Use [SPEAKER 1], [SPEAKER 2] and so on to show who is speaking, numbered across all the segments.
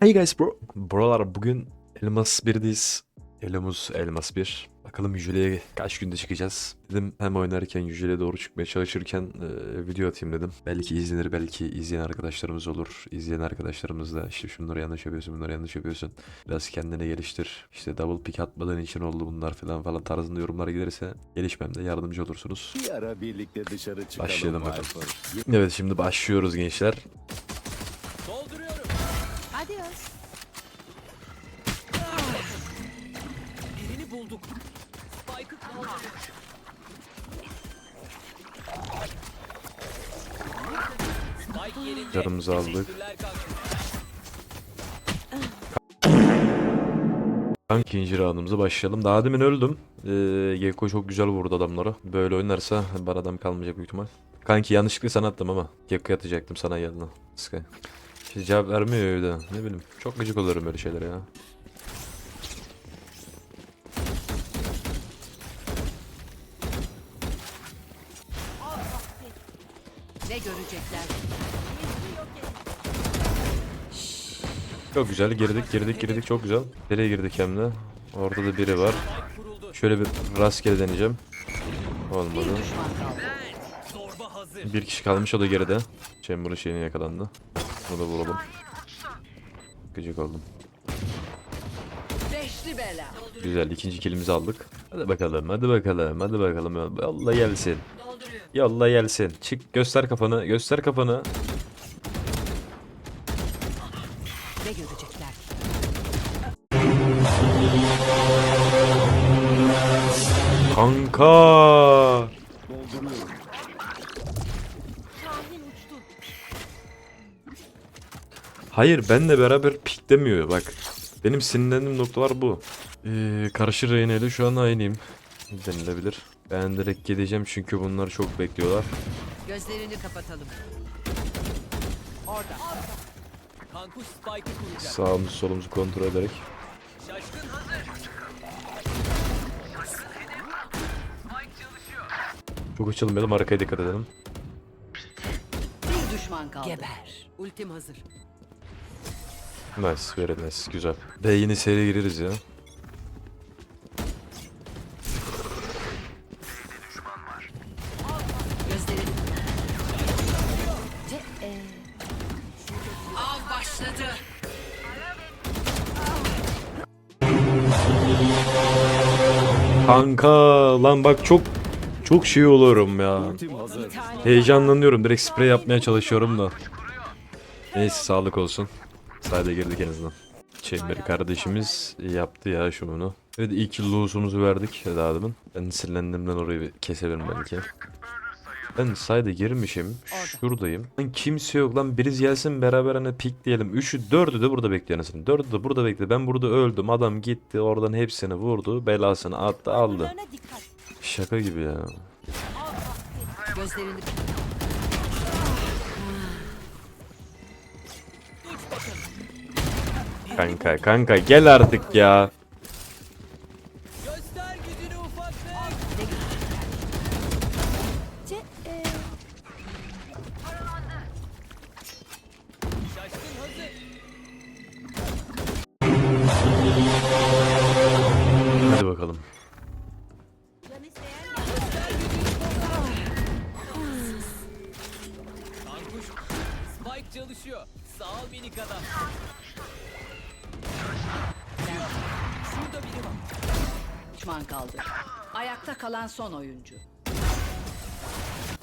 [SPEAKER 1] Hey guys bro. Brolar bugün Elmas 1'deyiz. Elomuz Elmas 1. Bakalım Yücele'ye kaç günde çıkacağız. Dedim hem oynarken Yücele'ye doğru çıkmaya çalışırken e, video atayım dedim. Belki izlenir belki izleyen arkadaşlarımız olur. İzleyen arkadaşlarımız da işte şunları yanlış yapıyorsun bunları yanlış yapıyorsun. Biraz kendine geliştir. İşte double pick atmadığın için oldu bunlar falan falan tarzında yorumlar gelirse gelişmemde yardımcı olursunuz.
[SPEAKER 2] Bir ara birlikte dışarı çıkalım.
[SPEAKER 1] Başlayalım bakalım. Evet şimdi başlıyoruz gençler.
[SPEAKER 3] Adios.
[SPEAKER 4] Birini bulduk. Spike'ı kaldırdık. Spike yerinde.
[SPEAKER 1] Aldık.
[SPEAKER 4] Teşekkürler kanka.
[SPEAKER 1] Kanka ikinci roundumuza başlayalım. Daha demin öldüm. Ee, Gekko çok güzel vurdu adamları. Böyle oynarsa bana adam kalmayacak büyük ihtimal. Kanki yanlışlıkla sana attım ama. Gekko'ya atacaktım sana geldi. Sky. İşte cevap vermiyor öyle. Ne bileyim. Çok gıcık oluyorum böyle şeylere ya.
[SPEAKER 3] Ne görecekler?
[SPEAKER 1] Çok güzel. Girdik girdik girdik. Çok güzel. Nereye girdik hem de. Orada da biri var. Şöyle bir rastgele deneyeceğim. Olmadı.
[SPEAKER 3] Bir
[SPEAKER 1] kişi kalmış o da geride. Chamber'ın şeyine yakalandı. Bunu da vuralım. Gıcık oldum.
[SPEAKER 3] Beşli bela.
[SPEAKER 1] Güzel ikinci kilimizi aldık. Hadi bakalım hadi bakalım hadi bakalım. Yolla gelsin. Yolla gelsin. Çık göster kafanı göster kafanı.
[SPEAKER 3] Ne görecekler?
[SPEAKER 1] Kanka. Hayır benle beraber piklemiyor bak. Benim sinirlendiğim noktalar bu. Ee, karşı Reyne'yle şu an aynıyım. Denilebilir. Ben direkt gideceğim çünkü bunlar çok bekliyorlar.
[SPEAKER 3] Gözlerini kapatalım. Orada.
[SPEAKER 4] Kankuş Spike'ı kuracak.
[SPEAKER 1] Sağımızı solumuzu kontrol ederek.
[SPEAKER 4] Şaşkın hazır.
[SPEAKER 1] Çok açılmayalım arkaya dikkat edelim.
[SPEAKER 3] Bir düşman kaldı. Geber. Ultim hazır.
[SPEAKER 1] Nice, very nice, güzel. Ve yeni seri gireriz ya. Kanka lan bak çok çok şey oluyorum ya. Heyecanlanıyorum. Direkt sprey yapmaya çalışıyorum da. Neyse sağlık olsun. Sayda girdik en azından. Chamber kardeşimiz yaptı ya şunu. Evet ilk lose'umuzu verdik daha demin. Ben sinirlendiğimden orayı bir kesebilirim belki. Ben sayda girmişim. Şuradayım. Lan kimse yok lan. Biriz gelsin beraber hani pik diyelim. Üçü dördü de burada bekliyor anasını. Dördü de burada bekliyor. Ben burada öldüm. Adam gitti oradan hepsini vurdu. Belasını attı aldı. Şaka gibi ya.
[SPEAKER 3] Gözlerini
[SPEAKER 1] Kanka kanka gel artık ya.
[SPEAKER 4] Göster gücünü ufaklık. Şaşkın hazır.
[SPEAKER 1] Hadi bakalım.
[SPEAKER 4] Kankuş. Spike çalışıyor. Sağ ol minik adam. Biri var.
[SPEAKER 3] düşman kaldı. Ayakta kalan son oyuncu.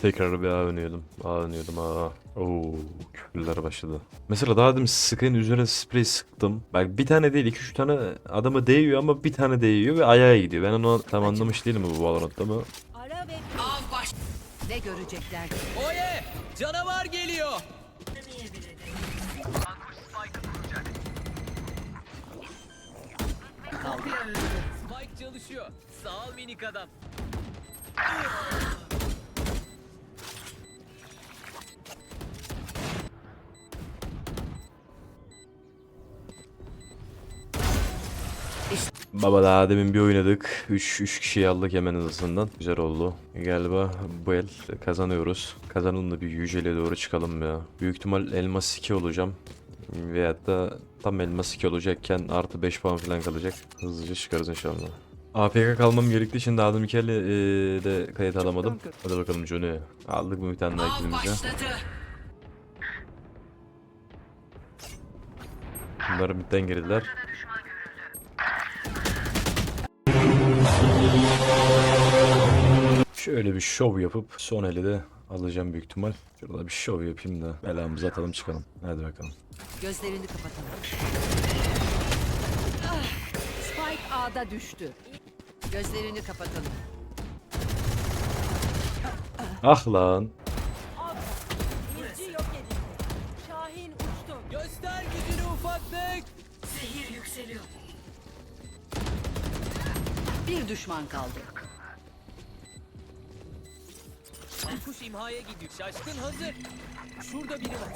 [SPEAKER 1] Tekrar bir A oynuyordum. A oynuyordum A. Oo, küfürler başladı. Mesela daha demin Sky'ın üzerine sprey sıktım. Bak bir tane değil iki üç tane adama değiyor ama bir tane değiyor ve ayağa gidiyor. Ben onu tam anlamış değilim bu Valorant'ta ama.
[SPEAKER 3] Av baş. Ne görecekler?
[SPEAKER 4] Oye! Canavar geliyor.
[SPEAKER 3] Kaldı.
[SPEAKER 4] Spike çalışıyor. Sağ ol minik adam.
[SPEAKER 1] Baba daha demin bir oynadık. 3 3 kişiyi aldık hemen hızlısından. Güzel oldu. Galiba bu el kazanıyoruz. Kazanalım da bir yüceliğe doğru çıkalım ya. Büyük ihtimal elmas 2 olacağım. Veyahut da tam elmas 2 olacakken artı 5 puan falan kalacak. Hızlıca çıkarız inşallah. APK kalmam gerektiği için daha Mikel'i eee de kayıt alamadım. Hadi bakalım Johnny. Aldık mı bir tane daha
[SPEAKER 3] başladı.
[SPEAKER 1] Bunlar midden girdiler. Şöyle bir şov yapıp son eli de alacağım büyük ihtimal. Şurada bir şov yapayım da belamızı atalım çıkalım. Hadi bakalım.
[SPEAKER 3] Gözlerini kapatalım. Ah, Spike A'da düştü. Gözlerini kapatalım.
[SPEAKER 1] Ah lan.
[SPEAKER 5] İzci yok edildi. Şahin uçtu.
[SPEAKER 4] Göster gücünü ufaklık.
[SPEAKER 3] Bir düşman kaldı.
[SPEAKER 4] Kuş imhaya gidiyor. Şaşkın hazır. Şurada biri var.